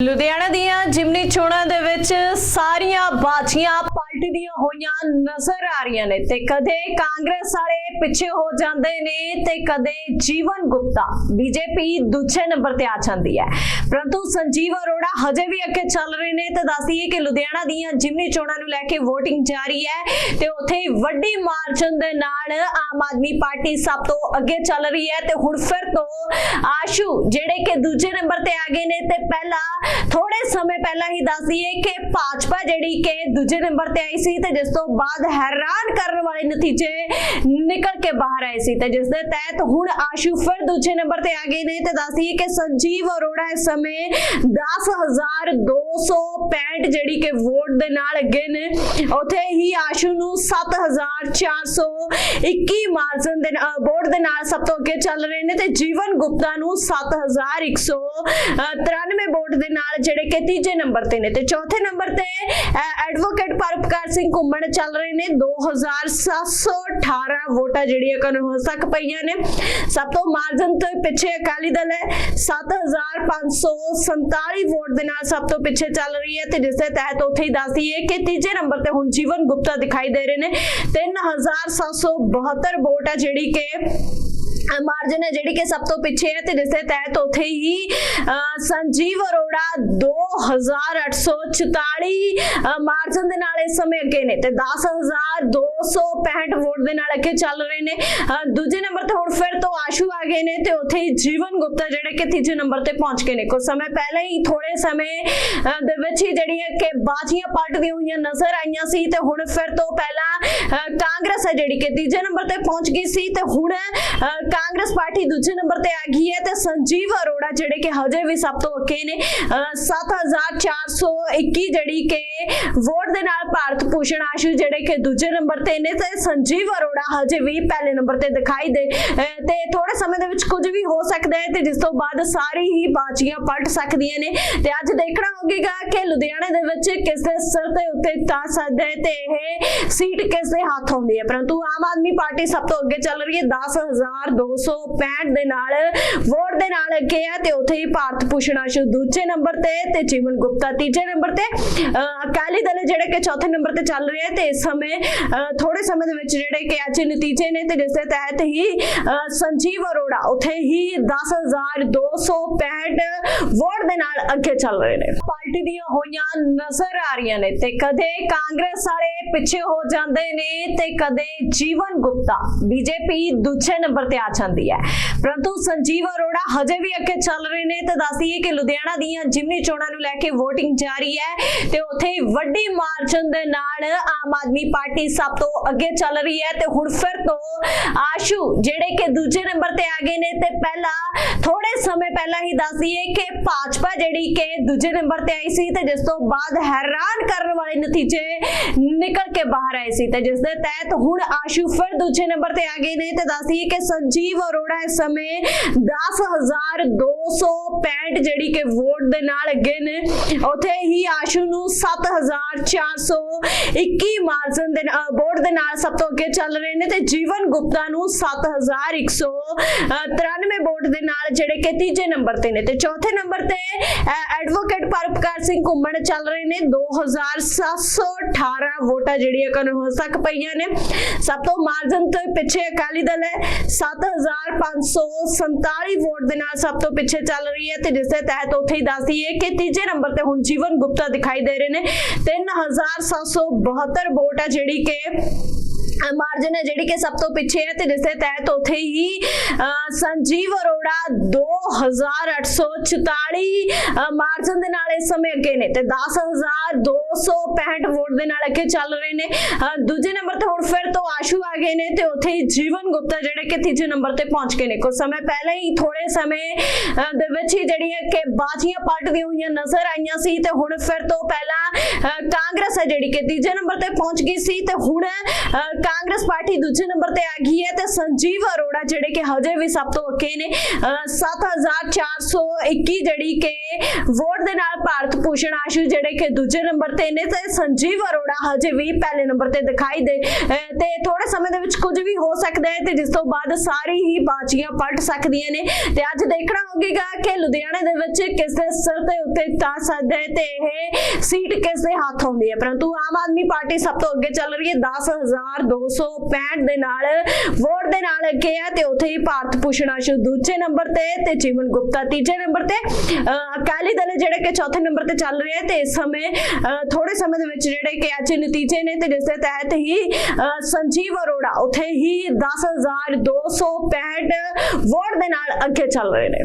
ਲੁਧਿਆਣਾ ਦੀਆਂ ਜਿਮਨੀ ਚੋਣਾਂ ਦੇ ਵਿੱਚ ਸਾਰੀਆਂ ਬਾਜ਼ੀਆਂ ਪਾਰਟੀ ਦੀਆਂ ਹੋਈਆਂ ਨਜ਼ਰ ਆ ਰਹੀਆਂ ਨੇ ਤੇ ਕਦੇ ਕਾਂਗਰਸ ਵਾਲੇ ਪਿੱਛੇ ਹੋ ਜਾਂਦੇ ਨੇ ਤੇ ਕਦੇ ਜੀਵਨ ਗੁਪਤਾ। ਬੀਜੇਪੀ ਦੂਜੇ ਨੰਬਰ ਤੇ ਆ ਜਾਂਦੀ ਹੈ। ਪਰੰਤੂ ਸੰਜੀਵ ਅਰੋੜਾ ਹਜੇ ਵੀ ਅੱਗੇ ਚੱਲ ਰਹੇ ਨੇ ਤੇ ਦੱਸਦੀਏ ਕਿ ਲੁਧਿਆਣਾ ਦੀਆਂ ਜਿਮਨੀ ਚੋਣਾਂ ਨੂੰ ਲੈ ਕੇ VOTING ਜਾਰੀ ਹੈ ਤੇ ਉੱਥੇ ਵੱਡੀ ਮਾਰਜਨ ਦੇ ਨਾਲ ਆਮ ਆਦਮੀ ਪਾਰਟੀ ਸਭ ਤੋਂ ਅੱਗੇ ਚੱਲ ਰਹੀ ਹੈ ਤੇ ਹੁਣ ਫਿਰ ਤੋਂ ਆਸ਼ੂ ਜਿਹੜੇ ਕਿ ਦੂਜੇ ਨੰਬਰ ਤੇ ਆ ਗਏ ਨੇ ਤੇ ਪਹਿਲਾਂ ਥੋੜੇ ਸਮੇਂ ਪਹਿਲਾਂ ਹੀ ਦੱਸਦੀਏ ਕਿ ਭਾਜਪਾ ਜਿਹੜੀ ਕਿ ਦੂਜੇ ਨੰਬਰ ਤੇ ਆਈ ਸੀ ਤੇ ਜਿਸ ਤੋਂ ਬਾਅਦ ਹੈਰਾਨ ਕਰਨ ਵਾਲੇ ਨਤੀਜੇ ਨਿਕਲ ਕੇ ਬਾਹਰ ਆਏ ਸੀ ਤੇ ਜਿਸ ਦੇ ਤਹਿਤ ਹੁਣ ਆਸ਼ੂ ਫਿਰ ਦੂਜੇ ਨੰਬਰ ਤੇ ਆ ਗਏ ਨੇ ਤੇ ਦੱਸ ਕਿ ਸੰਜੀਵ ਅਰੋੜਾ ਇਸ ਸਮੇਂ 10265 ਜਿਹੜੀ ਕਿ ਵੋਟ ਦੇ ਨਾਲ ਅੱਗੇ ਨੇ। ਉੱਥੇ ਹੀ ਆਸ਼ੂ ਨੂੰ 7421 ਮਾਰਜਨ ਦੇ ਵੋਟ ਦੇ ਨਾਲ ਸਭ ਤੋਂ ਅੱਗੇ ਚੱਲ ਰਹੇ ਨੇ ਤੇ ਜੀਵਨ ਗੁਪਤਾ ਨੂੰ 7193 ਵੋਟ ਦੇ ਨਾਲ ਜਿਹੜੇ ਕਿ ਤੀਜੇ ਨੰਬਰ ਤੇ ਨੇ। ਤੇ ਚੌਥੇ ਨੰਬਰ ਤੇ ਐਡਵੋਕੇਟ ਪਰਪਕਾਰ ਸਿੰਘ ਘੁੰਮਣ ਚੱਲ ਰਹੇ ਨੇ। 2718 ਵੋਟਾਂ ਜਿਹੜੀਆਂ ਕਾਨੂੰਨ ਤੱਕ ਪਈਆਂ ਨੇ। ਸਭ ਤੋਂ ਮਾਰਜਨ ਤੋਂ ਪਿੱਛੇ ਅਕਾਲੀ ਦਲ ਹੈ। 7547 ਵੋਟ ਦੇ ਨਾਲ ਸਭ ਤੋਂ ਪਿੱਛੇ ਚੱਲ ਰਹੀ ਹੈ ਤੇ ਜਿਸ ਦੇ ਤਹਿਤ ਉੱਥੇ ਹੀ ਦੱਸਦੀ ਹੈ ਕਿ ਤੀਜੇ ਨੰਬਰ ਤੇ ਹੁਣ ਜੀਵਨ ਗੁਪਤਾ ਦਿਖਾਈ ਦੇ ਰਹੇ ਨੇ। 3772 ਵੋਟ ਹੈ ਜਿਹੜੀ ਕਿ ਮਾਰਜਨ ਹੈ ਜਿਹੜੀ ਕਿ ਸਭ ਤੋਂ ਪਿੱਛੇ ਹੈ ਤੇ ਜਿਸ ਦੇ ਤਹਿਤ ਉੱਥੇ ਹੀ ਸੰਜੀਵ ਅਰੋੜਾ 2844 ਅਹ, ਮਾਰਜਨ ਦੇ ਨਾਲ ਇਸ ਸਮੇਂ ਅੱਗੇ ਨੇ ਤੇ 10265 ਵੋਟ ਦੇ ਨਾਲ ਅੱਗੇ ਚੱਲ ਰਹੇ ਨੇ। ਦੂਜੇ ਨੰਬਰ ਤੇ ਹੁਣ ਫਿਰ ਤੋਂ ਆਸ਼ੂ ਆ ਗਏ ਨੇ ਤੇ ਉੱਥੇ ਹੀ ਜੀਵਨ ਗੁਪਤਾ ਜਿਹੜੇ ਕਿ ਤੀਜੇ ਨੰਬਰ ਤੇ ਪਹੁੰਚ ਗਏ ਨੇ। ਕੁਝ ਸਮੇਂ ਪਹਿਲਾਂ ਹੀ ਥੋੜੇ ਸਮੇਂ ਦੇ ਵਿੱਚ ਹੀ ਜਿਹੜੀਆਂ ਕਿ ਬਾਜ਼ੀਆਂ ਪਲਟਦੀਆਂ ਹੋਈਆਂ ਨਜ਼ਰ ਆਈਆਂ ਸੀ ਤੇ ਹੁਣ ਫਿਰ ਤੋਂ ਪਹਿਲਾਂ ਅਹ, ਕਾਂਗਰਸ ਹੈ ਜਿਹੜੀ ਕਿ ਤੀਜੇ ਨੰਬਰ ਤੇ ਪਹੁੰਚ ਗਈ ਸੀ ਤੇ ਹੁਣ ਕਾਂਗਰਸ ਪਾਰਟੀ ਦੂਜੇ ਨੰਬਰ ਤੇ ਆ ਗਈ ਹੈ ਤੇ ਸੰਜੀਵ ਅਰੋੜਾ ਜਿਹੜੇ ਕਿ ਹਜੇ ਵੀ ਸਭ ਤੋਂ ਅੱਗੇ ਨੇ 7421 ਜਿਹੜੀ ਕਿ ਵੋਟ ਦੇ ਨਾਲ ਭਾਰਤ ਭੂਸ਼ਣ ਆਸ਼ੂ ਜਿਹੜੇ ਕਿ ਦੂਜੇ ਨੰਬਰ ਤੇ ਨੇ ਤੇ ਸੰਜੀਵ ਅਰੋੜਾ ਹਜੇ ਵੀ ਪਹਿਲੇ ਨੰਬਰ ਤੇ ਦਿਖਾਈ ਦੇ ਤੇ ਥੋੜੇ ਸਮੇਂ ਦੇ ਵਿੱਚ ਕੁਝ ਵੀ ਹੋ ਸਕਦਾ ਹੈ ਤੇ ਜਿਸ ਤੋਂ ਬਾਅਦ ਸਾਰੀ ਹੀ ਬਾਜ਼ੀਆਂ ਪਲਟ ਸਕਦੀਆਂ ਨੇ ਤੇ ਅੱਜ ਦੇਖਣਾ ਹੋਵੇਗਾ ਕਿ ਲੁਧਿਆਣੇ ਦੇ ਵਿੱਚ ਕਿਸ ਦੇ ਸਿਰ ਤੇ ਉੱਤੇ ਤਾਂ ਸਕਦਾ ਹੈ ਤੇ ਇਹ ਸੀਟ ਕਿਸ ਦੇ ਹੱਥ ਆਉਂਦੀ ਹੈ। ਪਰੰਤੂ ਆਮ ਆਦਮੀ ਪਾਰਟੀ ਸਭ ਤੋਂ ਅੱਗੇ ਚੱਲ ਰਹੀ ਹੈ 10265 ਦੇ ਨਾਲ ਵੋਟ ਦੇ ਨਾਲ ਅੱਗੇ ਹੈ ਤੇ ਉੱਥੇ ਹੀ ਭਾਰਤ ਭੂਸ਼ਣ ਆਸ਼ੂ ਦੂਜੇ ਨੰਬਰ ਤੇ ਤੇ ਜੀਵਨ ਗੁਪਤਾ ਤੀਜੇ ਨੰਬਰ ਤੇ। ਅਕਾਲੀ ਦਲ ਜਿਹੜੇ ਕਿ ਚੌਥੇ ਨੰਬਰ ਤੇ ਚੱਲ ਰਹੇ ਤੇ ਇਸ ਸਮੇਂ ਥੋੜੇ ਸਮੇਂ ਦੇ ਵਿੱਚ ਜਿਹੜੇ ਕਿ ਅੱਜ ਨਤੀਜੇ ਨੇ ਤੇ ਜਿਸ ਦੇ ਤਹਿਤ ਹੀ ਅਹ, ਸੰਜੀਵ ਅਰੋੜਾ ਉੱਥੇ ਹੀ 10265 ਵੋਟ ਦੇ ਨਾਲ ਅੱਗੇ ਚੱਲ ਰਹੇ ਨੇ। ਪਾਰਟੀ ਦੀਆਂ ਹੋਈਆਂ ਨਜ਼ਰ ਆ ਰਹੀਆਂ ਨੇ ਤੇ ਕਦੇ ਕਾਂਗਰਸ ਵਾਲੇ ਪਿੱਛੇ ਹੋ ਜਾਂਦੇ ਨੇ ਤੇ ਕਦੇ ਜੀਵਨ ਗੁਪਤਾ ਬੀਜੇਪੀ ਦੂਜੇ ਨੰਬਰ ਤੇ ਆ ਜਾਂਦੀ ਹੈ। ਪਰੰਤੂ ਸੰਜੀਵ ਅਰੋੜਾ ਹਜੇ ਵੀ ਅੱਗੇ ਚੱਲ ਰਹੇ ਨੇ ਤੇ ਦੱਸਦੀਏ ਕਿ ਲੁਧਿਆਣਾ ਦੀਆਂ ਜਿਮਨੀ ਚੋਣਾਂ ਨੂੰ ਲੈ ਕੇ VOTING ਜਾਰੀ ਹੈ ਤੇ ਉੱਥੇ ਵੱਡੀ ਮਾਰਜਨ ਦੇ ਨਾਲ ਆਮ ਆਦਮੀ ਪਾਰਟੀ ਸਭ ਤੋਂ ਅੱਗੇ ਚੱਲ ਰਹੀ ਹੈ ਤੇ ਹੁਣ ਫਿਰ ਤੋਂ ਆਸ਼ੂ ਜਿਹੜੇ ਕਿ ਦੂਜੇ ਨੰਬਰ ਤੇ ਆ ਗਏ ਨੇ ਤੇ ਪਹਿਲਾਂ ਥੋੜੇ ਸਮੇਂ ਪਹਿਲਾਂ ਹੀ ਦੱਸ ਕਿ ਭਾਜਪਾ ਜਿਹੜੀ ਕਿ ਦੂਜੇ ਨੰਬਰ ਤੇ ਆਈ ਸੀ ਤੇ ਜਿਸ ਤੋਂ ਬਾਅਦ ਹੈਰਾਨ ਕਰਨ ਵਾਲੇ ਨਤੀਜੇ ਨਿਕਲ ਕੇ ਬਾਹਰ ਆਏ ਸੀ ਤੇ ਜਿਸ ਦੇ ਤਹਿਤ ਹੁਣ ਆਸ਼ੂ ਫਿਰ ਦੂਜੇ ਨੰਬਰ ਤੇ ਆ ਗਏ ਨੇ ਤੇ ਦੱਸ ਕਿ ਸੰਜੀਵ ਅਰੋੜਾ ਇਸ ਸਮੇਂ 10265 ਜਿਹੜੀ ਕਿ ਵੋਟ ਦੇ ਨਾਲ ਅੱਗੇ ਨੇ ਉੱਥੇ ਹੀ ਆਸ਼ੂ ਨੂੰ 7421 ਮਾਰਜਨ ਦੇ ਵੋਟ ਦੇ ਨਾਲ ਸਭ ਤੋਂ ਅੱਗੇ ਚੱਲ ਰਹੇ ਨੇ ਤੇ ਜੀਵਨ ਗੁਪਤਾ ਨੂੰ 7193 ਵੋਟ ਦੇ ਨਾਲ ਜਿਹੜੇ ਕਿ ਤੀਜੇ ਨੰਬਰ ਤੇ ਨੇ ਤੇ ਚੌਥੇ ਨੰਬਰ ਤੇ ਐਡਵੋਕੇਟ ਪਰਪਕਾਰ ਸਿੰਘ ਘੁੰਮਣ ਚੱਲ ਰਹੇ ਨੇ। 2718 ਵੋਟਾਂ ਜਿਹੜੀਆਂ ਕਾਨੂੰਨ ਤੱਕ ਪਈਆਂ ਨੇ। ਸਭ ਤੋਂ ਮਾਰਜਨ ਤੋਂ ਪਿੱਛੇ ਅਕਾਲੀ ਦਲ ਹੈ। 7547 ਵੋਟ ਦੇ ਨਾਲ ਸਭ ਤੋਂ ਪਿੱਛੇ ਚੱਲ ਰਹੀ ਹੈ ਤੇ ਜਿਸ ਦੇ ਤਹਿਤ ਉੱਥੇ ਹੀ ਦੱਸਦੀ ਹੈ ਕਿ ਤੀਜੇ ਨੰਬਰ ਤੇ ਹੁਣ ਜੀਵਨ ਗੁਪਤਾ ਦਿਖਾਈ ਦੇ ਰਹੇ ਨੇ। 3772 ਵੋਟ ਹੈ ਜਿਹੜੀ ਕਿ ਮਾਰਜਨ ਹੈ ਜਿਹੜੀ ਕਿ ਸਭ ਤੋਂ ਪਿੱਛੇ ਹੈ ਤੇ ਜਿਸ ਦੇ ਤਹਿਤ ਉੱਥੇ ਹੀ ਅਹ, ਸੰਜੀਵ ਅਰੋੜਾ 2844 ਮਾਰਜਨ ਦੇ ਨਾਲ ਇਸ ਸਮੇਂ ਅੱਗੇ ਨੇ ਤੇ 10265 ਵੋਟ ਦੇ ਨਾਲ ਅੱਗੇ ਚੱਲ ਰਹੇ ਨੇ ਅਹ, ਦੂਜੇ ਨੰਬਰ ਤੇ ਹੁਣ ਫਿਰ ਤੋਂ ਆਸ਼ੂ ਆ ਗਏ ਨੇ ਤੇ ਉੱਥੇ ਹੀ ਜੀਵਨ ਗੁਪਤਾ ਜਿਹੜੇ ਕਿ ਤੀਜੇ ਨੰਬਰ ਤੇ ਪਹੁੰਚ ਗਏ ਨੇ ਕੁਝ ਸਮੇਂ ਪਹਿਲਾਂ ਹੀ ਥੋੜੇ ਸਮੇਂ ਅਹ, ਦੇ ਵਿੱਚ ਹੀ ਜਿਹੜੀਆਂ ਕਿ ਬਾਜ਼ੀਆਂ ਪਲਟਦੀਆਂ ਹੋਈਆਂ ਨਜ਼ਰ ਆਈਆਂ ਸੀ ਤੇ ਹੁਣ ਫਿਰ ਤੋਂ ਪਹਿਲਾਂ ਅਹ, ਕਾਂਗਰਸ ਹੈ ਜਿਹੜੀ ਕਿ ਤੀਜੇ ਨੰਬਰ ਤੇ ਪਹੁੰਚ ਗਈ ਸੀ ਤੇ ਹੁਣ ਅਹ, ਕਾਂਗਰਸ ਪਾਰਟੀ ਦੂਜੇ ਨੰਬਰ ਤੇ ਆ ਗਈ ਹੈ ਤੇ ਸੰਜੀਵ ਅਰੋੜਾ ਜਿਹੜੇ ਕਿ ਹਜੇ ਵੀ ਸਭ ਤੋਂ ਅੱਗੇ ਨੇ 7421 ਜਿਹੜੀ ਕਿ ਵੋਟ ਦੇ ਨਾਲ ਭਾਰਤ ਭੂਸ਼ਣ ਆਸ਼ੂ ਜਿਹੜੇ ਕਿ ਦੂਜੇ ਨੰਬਰ ਤੇ ਨੇ ਤੇ ਸੰਜੀਵ ਅਰੋੜਾ ਹਜੇ ਵੀ ਪਹਿਲੇ ਨੰਬਰ ਤੇ ਦਿਖਾਈ ਦੇ ਤੇ ਥੋੜੇ ਸਮੇਂ ਦੇ ਵਿੱਚ ਕੁਝ ਵੀ ਹੋ ਸਕਦਾ ਹੈ ਤੇ ਜਿਸ ਤੋਂ ਬਾਅਦ ਸਾਰੀ ਹੀ ਬਾਜੀਆਂ ਪਲਟ ਸਕਦੀਆਂ ਨੇ ਤੇ ਅੱਜ ਦੇਖਣਾ ਹੋਵੇਗਾ ਕਿ ਲੁਧਿਆਣੇ ਦੇ ਵਿੱਚ ਕਿਸ ਦੇ ਸਿਰ ਦੇ ਉੱਤੇ ਤਾਂ ਸਕਦਾ ਹੈ ਤੇ ਇਹ ਸੀਟ ਕਿਸ ਦੇ ਹੱਥ ਆਉਂਦੀ ਹੈ। ਪਰੰਤੂ ਆਮ ਆਦਮੀ ਪਾਰਟੀ ਸਭ ਤੋਂ ਅੱਗੇ ਚੱਲ ਰਹੀ ਹੈ 10265 ਦੇ ਨਾਲ, ਵੋਟ ਦੇ ਨਾਲ ਅੱਗੇ ਹੈ ਤੇ ਉੱਥੇ ਹੀ ਭਾਰਤ ਭੂਸ਼ਣ ਆਸ਼ੂ ਦੂਜੇ ਨੰਬਰ ਤੇ ਤੇ ਜੀਵਨ ਗੁਪਤਾ ਤੀਜੇ ਨੰਬਰ ਤੇ। ਅਹ ਅਕਾਲੀ ਦਲ ਜਿਹੜੇ ਕਿ ਚੌਥੇ ਨੰਬਰ ਤੇ ਚੱਲ ਰਹੇ ਹੈ ਤੇ ਇਸ ਸਮੇਂ, ਅਹ ਥੋੜੇ ਸਮੇਂ ਦੇ ਵਿੱਚ ਜਿਹੜੇ ਕਿ ਅੱਜ ਨਤੀਜੇ ਨੇ ਤੇ ਜਿਸ ਦੇ ਤਹਿਤ ਹੀ, ਅਹ ਸੰਜੀਵ ਅਰੋੜਾ ਉੱਥੇ ਹੀ 10265 ਵੋਟ ਦੇ ਨਾਲ ਅੱਗੇ ਚੱਲ ਰਹੇ ਨੇ।